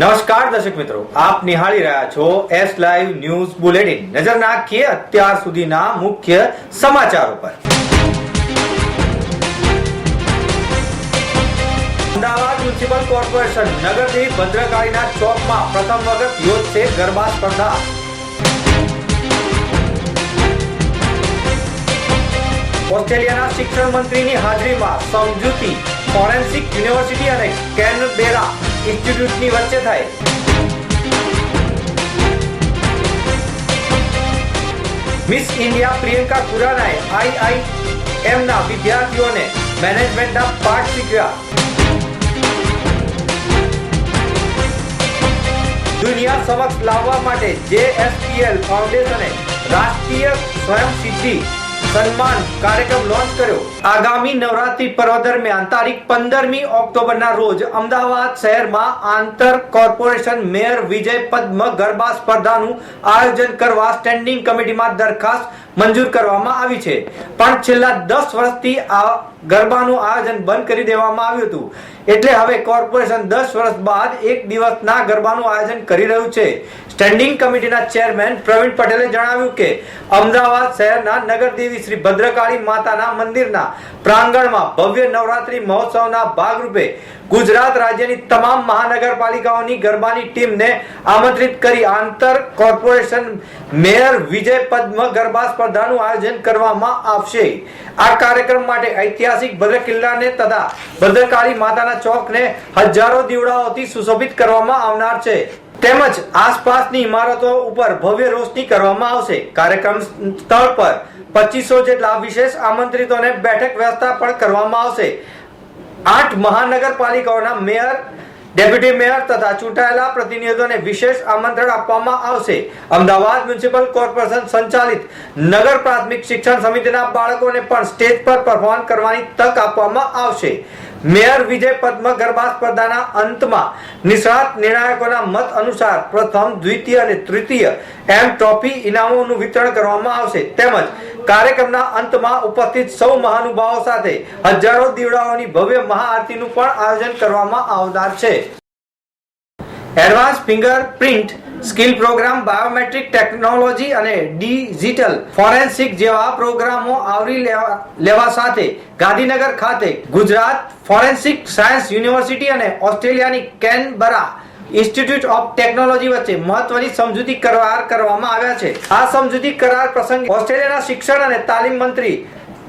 નમસ્કાર દર્શક મિત્રો, આપ નિહાળી રહ્યા છો એસ લાઈવ ન્યૂઝ બુલેટિન નજર નાખીએ અત્યાર સુધીના મુખ્ય સમાચારો પર. અમદાવાદ મ્યુનિસિપલ કોર્પોરેશન નગરની ભદ્રકાળીના ચોકમાં પ્રથમ વખત યોજશે ગરબા સ્પર્ધા. ઓસ્ટ્રેલિયાના શિક્ષણ મંત્રીની હાજરીમાં સમજૂતી, ફોરેન્સિક યુનિવર્સિટી અને કેનબેરા ઇન્સ્ટિટ્યૂટની વચ્ચે થાય. મિસ ઇન્ડિયા પ્રિયંકા ખુરાનાએ આઈઆઈએમ ના વિદ્યાર્થીઓને મેનેજમેન્ટના પાઠ શીખ્યા. દુનિયા સમક્ષ લાવવા માટે જેએસપીએલ ફાઉન્ડેશને રાષ્ટ્રીય સ્વયં સિદ્ધિ સન્માન કાર્યક્રમ લોન્ચ કર્યો. આગામી નવરાત્રી પર્વ દરમિયાન તારીખ પંદરમી ઓક્ટોબરના રોજ અમદાવાદ શહેરમાં આંતર કોર્પોરેશન મેયર વિજય પદ્મ ગરબા સ્પર્ધાનું આયોજન કરવા સ્ટેન્ડિંગ કમિટીમાં દરખાસ્ત મંજૂર કરવામાં આવી છે. પણ છેલ્લા દસ વર્ષથી આ ગરબાનું આયોજન બંધ કરી દેવામાં આવ્યું હતું. એટલે હવે કોર્પોરેશન દસ વર્ષ બાદ એક દિવસના ગરબાનું આયોજન કરી રહ્યું છે. સ્ટેન્ડિંગ કમિટીના ચેરમેન પ્રવીણ પટેલે જણાવ્યું કે, અમદાવાદ શહેરના નગરદેવી શ્રી ભદ્રકાળી માતાના મંદિરના પ્રાંગણમાં ભવ્ય નવરાત્રી મહોત્સવના ભાગરૂપે ગુજરાત રાજ્યની તમામ મહાનગરપાલિકાઓની ગરબાની ટીમને આમંત્રિત કરી આંતર કોર્પોરેશન મેયર વિજય પદ્મ ગરબા સ્પર્ધાનું આયોજન કરવામાં આવશે. આ કાર્યક્રમ માટે ઐતિહાસિક ભદ્ર કિલ્લાને તથા ભદ્રકાળી માતાના ચોકને હજારો દીવડાઓથી સુશોભિત કરવામાં આવનાર છે. તેમજ આસપાસની ઇમારતો ઉપર ભવ્ય રોશની કરવામાં આવશે. કાર્યક્રમ સ્થળ પર પચીસો જેટલા વિશેષ આમંત્રિતોને બેઠક વ્યવસ્થા પણ કરવામાં આવશે. આઠ મહાનગરપાલિકાઓના મેયર, ડેપ્યુટી મેયર તથા ચૂંટાયેલા પ્રતિનિધિઓને વિશેષ આમંત્રણ આપવામાં આવશે. અમદાવાદ મ્યુનિસિપલ કોર્પોરેશન સંચાલિત નગર પ્રાથમિક શિક્ષણ સમિતિના બાળકોને પણ સ્ટેજ પર પરફોર્મ કરવાની તક આપવામાં આવશે. મેયર વિજય પદ્મ ગરબા સ્પર્ધાના અંતમાં નિષ્ણાત નિર્ણાયકોના મત અનુસાર પ્રથમ, દ્વિતીય અને તૃતીય એમ ટ્રોફી ઇનામોનું વિતરણ કરવામાં આવશે. તેમજ કાર્યક્રમના અંતમાં ઉપસ્થિત સૌ મહાનુભાવો સાથે હજારો દીવડાઓની ભવ્ય મહાઆરતીનું પણ આયોજન કરવામાં આવનાર છે. Advance fingerprint skill program biometric technology અને ડિજિટલ ફોરેન્સિક જેવા પ્રોગ્રામો આવરી લેવા લેવા સાથે ગાંધીનગર ખાતે ગુજરાત ફોરેન્સિક સાયન્સ યુનિવર્સિટી અને ઓસ્ટ્રેલિયાની કેનબરા ઇન્સ્ટિટ્યૂટ ઓફ ટેકનોલોજી વચ્ચે મહત્વની સમજૂતી કરાર કરવામાં આવ્યા છે. આ સમજૂતી કરાર પ્રસંગે ઓસ્ટ્રેલિયાના શિક્ષણ અને તાલીમ મંત્રી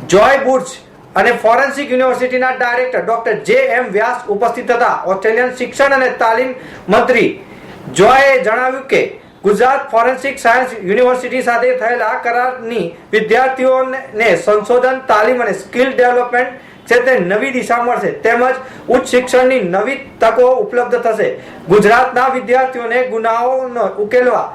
જોય બુર્ચ અને ફોરેન્સિક યુનિવર્સિટીના ડાયરેક્ટર ડોક્ટર જે એમ વ્યાસ ઉપસ્થિત હતા. ઓસ્ટ્રેલિયન શિક્ષણ અને તાલીમ મંત્રી જોયે જણાવ્યું કે, ગુજરાત ફોરેન્સિક સાયન્સ યુનિવર્સિટી સાથે થયેલા કરારની વિદ્યાર્થીઓને સંશોધન, તાલીમ અને સ્કિલ ડેવલપમેન્ટ ક્ષેત્રે નવી દિશા મળશે. તેમજ ઉચ્ચ શિક્ષણની નવી તકો ઉપલબ્ધ થશે. ગુજરાતના વિદ્યાર્થીઓને ગુનાઓનો ઉકેલવા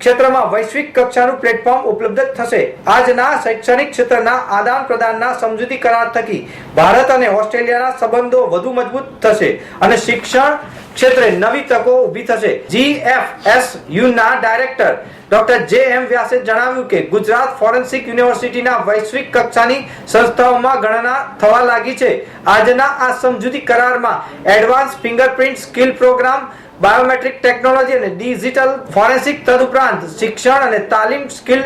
ક્ષેત્રમાં વૈશ્વિક કક્ષાનું પ્લેટફોર્મ ઉપલબ્ધ થશે. આજના શૈક્ષણિક ક્ષેત્રના આદાન પ્રદાનના સમજૂતી કરાર થકી ભારત અને ઓસ્ટ્રેલિયાના સંબંધો વધુ મજબૂત થશે અને શિક્ષણ ક્ષેત્રે નવી તકો ઊભી થશે. જીએફએસયુ ના ડાયરેક્ટર ડોક્ટર જે એમ વ્યાસે જણાવ્યું કે ગુજરાત ફોરેન્સિક યુનિવર્સિટીના વૈશ્વિક કક્ષાની સંસ્થાઓમાં ગણના થવા લાગી છે. આજના આ સમજૂતી કરારમાં advance fingerprint skill program biometric technology અને ડિજિટલ ફોરેન્સિક તદુપરાંત શિક્ષણ અને તાલીમ સ્કિલ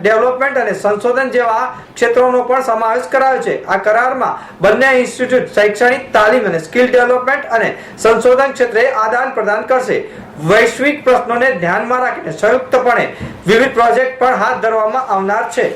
ડેવલપમેન્ટ અને સંશોધન જેવા ક્ષેત્રોનો પણ સમાવેશ કરાયો છે. આ કરારમાં બંને ઇન્સ્ટિટ્યૂટ શૈક્ષણિક, તાલીમ અને સ્કિલ ડેવલપમેન્ટ અને સંશોધન ક્ષેત્રે આદાન પ્રદાન કરશે. વૈશ્વિક પ્રશ્નોને ધ્યાનમાં રાખીને સંયુક્તપણે વિવિધ પ્રોજેક્ટ પણ હાથ ધરવામાં આવનાર છે.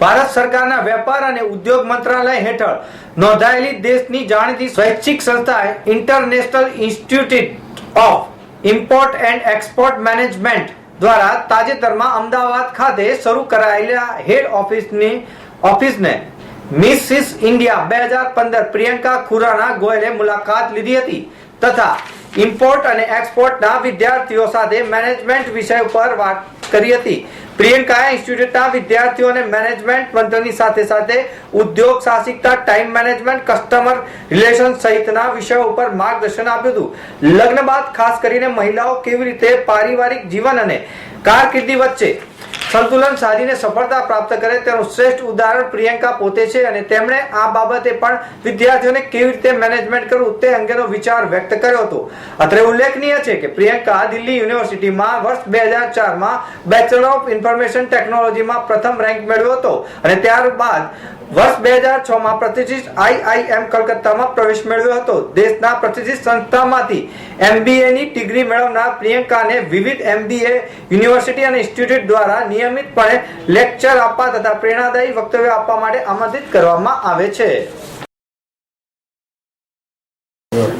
ભારત સરકારના વેપાર અને ઉદ્યોગ મંત્રાલય હેઠળ નોંધાયેલી દેશની જાણીતી સ્વૈચ્છિક સંસ્થા international institute of import and export management દ્વારા તાજેતરમાં અમદાવાદ ખાતે શરૂ કરાયેલા હેડ ઓફિસની ઓફિસને મિસિસ ઇન્ડિયા બે હજાર પંદર પ્રિયંકા ખુરાના ગોયલે મુલાકાત લીધી હતી તથા ઇમ્પોર્ટ અને એક્સપોર્ટના વિદ્યાર્થીઓ સાથે મેનેજમેન્ટ વિષય ઉપર વાત કરી હતી. પ્રિયંકાએ ઇન્સ્ટિટ્યૂટના વિદ્યાર્થીઓને મેનેજમેન્ટ મંત્રની સાથે સાથે ઉદ્યોગ સાહસિકતા, ટાઈમ મેનેજમેન્ટ, કસ્ટમર રિલેશન સહિતના વિષયો ઉપર માર્ગદર્શન આપ્યું હતું. લગ્ન બાદ ખાસ કરીને મહિલાઓ કેવી રીતે પારિવારિક જીવન અને કારકિર્દી વચ્ચે સંતુલન સાધીને સફળતા પ્રાપ્ત કરે તેનું શ્રેષ્ઠ ઉદાહરણ પ્રિયંકા પોતે છે અને તેમણે આ બાબતે પણ વિદ્યાર્થીઓને કેવી રીતે મેનેજમેન્ટ કરવું તે અંગેનો વિચાર વ્યક્ત કર્યો હતો. અત્રે ઉલ્લેખનીય છે કે પ્રિયંકા દિલ્હી યુનિવર્સિટીમાં વર્ષ બે હજાર ચારમાં બેચલર ઓફ ઇન્ફોર્મેશન ટેકનોલોજીમાં પ્રથમ રેન્ક મેળવ્યો હતો અને ત્યારબાદ વર્ષ બે હજાર છ માં પ્રતિષ્ઠિત આઈઆઈએમ કલકત્તામાં પ્રવેશ મેળવ્યો હતો દેશના પ્રતિષ્ઠિત સંસ્થામાંથી એમબીએ ની ડિગ્રી મેળવનાર પ્રિયંકાને વિવિધ એમબીએ યુનિવર્સિટી અને ઇન્સ્ટિટ્યૂટ દ્વારા નિયમિતપણે લેક્ચર આપવા તથા પ્રેરણાદાયી વક્તવ્ય આપવા માટે આમંત્રિત કરવામાં આવે છે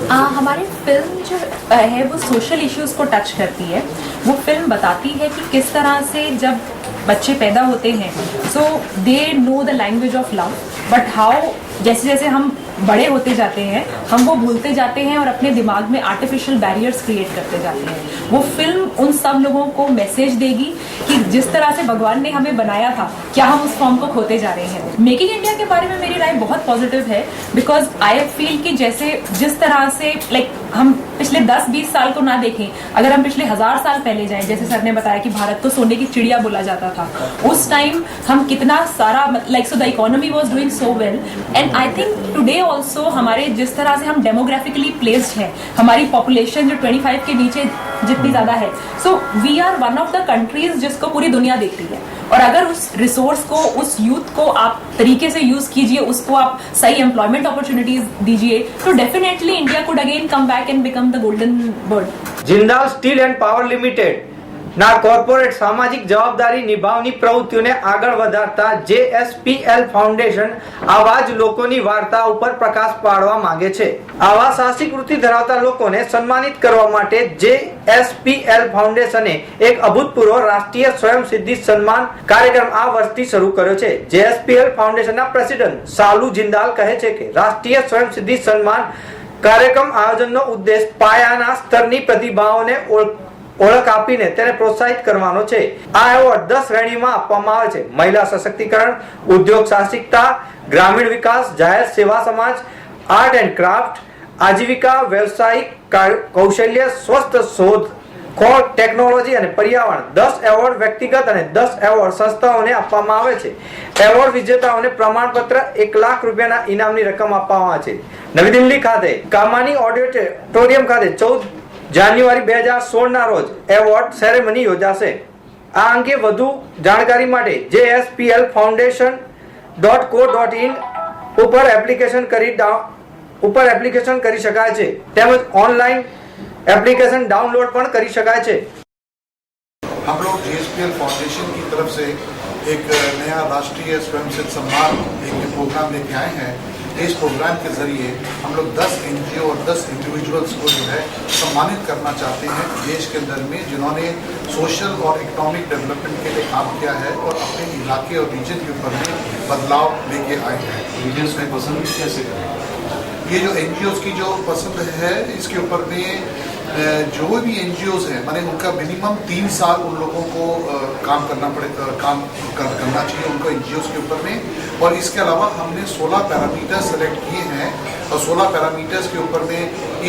आ, हमारी फिल्म जो अ, है वो सोशल इश्यूज को टच करती है वो फिल्म बताती है कि किस तरह से जब बच्चे पैदा होते हैं so they know the language of love but how जैसे जैसे हम बड़े होते जाते हैं हम वो भूलते जाते हैं और अपने दिमाग में आर्टिफिशियल बैरियर्स क्रिएट करते जाते हैं। वो फ़िल्म उन सब लोगों को मैसेज देगी कि जिस तरह से भगवान ने हमें बनाया था क्या हम उस फॉर्म को खोते जा रहे हैं। मेकिंग इंडिया के बारे में मेरी राय बहुत पॉजिटिव है बिकॉज़ आई फील कि जैसे जिस तरह से लाइक like, हम पिछले 10-20 साल को ना देखें, अगर हम पिछले हज़ार साल पहले जाएँ, जैसे सर ने बताया कि भारत को सोने की चिड़िया बोला जाता था, उस टाइम हम कितना सारा like so the economy was doing so well and I think today also हमारे जिस तरह से हम डेमोग्राफिकली प्लेस्ड है, हमारी पॉपुलेशन जो 25 के नीचे जितनी ज़्यादा है। So we are one of the countries जिसको पूरी दुनिया देखती है। और अगर उस रिसोर्स को, उस यूथ को आप तरीके से यूज़ कीजिए, उसको आप सही एम्प्लॉयमेंट अपॉर्चुनिटीज़ दीजिए तो definitely India could again come back and become the golden bird Jindal steel and power limited ના કોર્પોરેટ સામાજિક જવાબદારી નિભાવની પ્રવૃત્તિઓને આગળ વધારતા જેએસપીએલ ફાઉન્ડેશન આવા જ લોકોની વાર્તા ઉપર પ્રકાશ પાડવા માંગે છે. આવા સાહસિક વૃત્તિ ધરાવતા લોકોને સન્માનિત કરવા માટે જેએસપીએલ ફાઉન્ડેશને એક અભૂતપૂર્વ રાષ્ટ્રીય સ્વયં સિદ્ધિ સન્માન કાર્યક્રમ આ વર્ષથી શરૂ કર્યો છે. જેએસપીએલ ફાઉન્ડેશનના પ્રેસિડેન્ટ સાલુ જિંદાલ કહે છે કે, રાષ્ટ્રીય સ્વયં સિદ્ધિ સન્માન કાર્યક્રમ આયોજનનો ઉદ્દેશ પાયાના સ્તરની પ્રતિભાઓને ઓળ- ઓળખ આપીને તેને પ્રોત્સાહિત કરવાનો છે. આ એવોર્ડ દસ શ્રેણીમાં આપવામાં આવે છે. મહિલા સશક્તિકરણ, ઉદ્યોગ સાહસિકતા, ગ્રામીણ વિકાસ, જાહેર સેવા સમાજ, આર્ટ એન્ડ ક્રાફ્ટ, આજીવિકા, વ્યવસાયિક કૌશલ્ય, સ્વસ્થ શોધ, ખોળ, ટેકનોલોજી અને પર્યાવરણ. દસ એવોર્ડ વ્યક્તિગત અને દસ એવોર્ડ સંસ્થાઓને આપવામાં આવે છે. એવોર્ડ વિજેતાઓને પ્રમાણપત્ર એક લાખ રૂપિયાના ઇનામની રકમ આપવામાં આવે છે. નવી દિલ્હી ખાતે કામાની ઓડિટોરિયમ ખાતે ચૌદ જાન્યુઆરી બે હજાર સોળ ના રોજ એવોર્ડ સેરેમની યોજાશે આ અંગે વધુ જાણકારી માટે JSPL foundation dot co dot in ઉપર એપ્લિકેશન કરી ડાઉ- ઉપર એપ્લિકેશન કરી શકાય છે તેમજ ઓનલાઈન એપ્લિકેશન ડાઉનલોડ પણ કરી શકાય છે हम लोग जीएसपीएल फाउंडेशन की तरफ से एक नया राष्ट्रीय स्वयंसेवक सम्मान एक प्रोग्राम लेके आए हैं इस प्रोग्राम के ज़रिए हम लोग 10 एनजीओ और 10 इंडिविजुअल्स को जो है सम्मानित करना चाहते हैं देश के अंदर में जिन्होंने सोशल और इकोनॉमिक डेवलपमेंट के लिए काम किया है और अपने इलाके और रीजन के ऊपर में बदलाव लेके आए हैं। रीजन्स में पसंद कैसे करें? ये जो एन की जो पसंद है इसके ऊपर में जो भी एन हैं माने उनका मिनिमम तीन साल उन लोगों को काम करना पड़े काम कर, करना चाहिए उनको एन के ऊपर में। और इसके अलावा हमने 16 पैरामीटर सेलेक्ट किए हैं। और 16 पैरामीटर्स के ऊपर में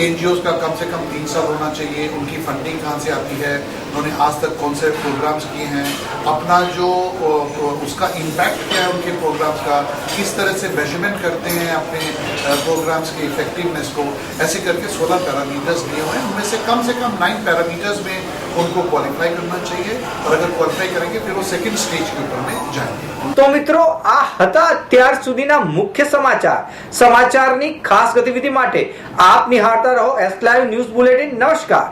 एन का कम से कम तीन साल होना चाहिए। उनकी फंडिंग कहाँ से आती है? उन्होंने आज तक कौन से प्रोग्राम्स किए हैं? अपना जो उसका इम्पैक्ट क्या है उनके प्रोग्राम्स का? किस तरह से मेज़रमेंट करते हैं अपने प्रोग्राम्स की इफेक्टिवनेस को? ऐसे करके 16 पैरामीटर्स दिए हुए हैं। उनमें से कम से कम नाइन पैरामीटर्स में उनको क्वालिफाई करना चाहिए और अगर क्वालिफाई करेंगे फिर वो सेकंड स्टेज के ऊपर में जाएंगे તો મિત્રો આ હતા અત્યાર સુધીના મુખ્ય સમાચાર સમાચારની ખાસ ગતિવિધિ માટે આપ નિહાળતા રહો એસ લાઈવ ન્યૂઝ બુલેટિન નમસ્કાર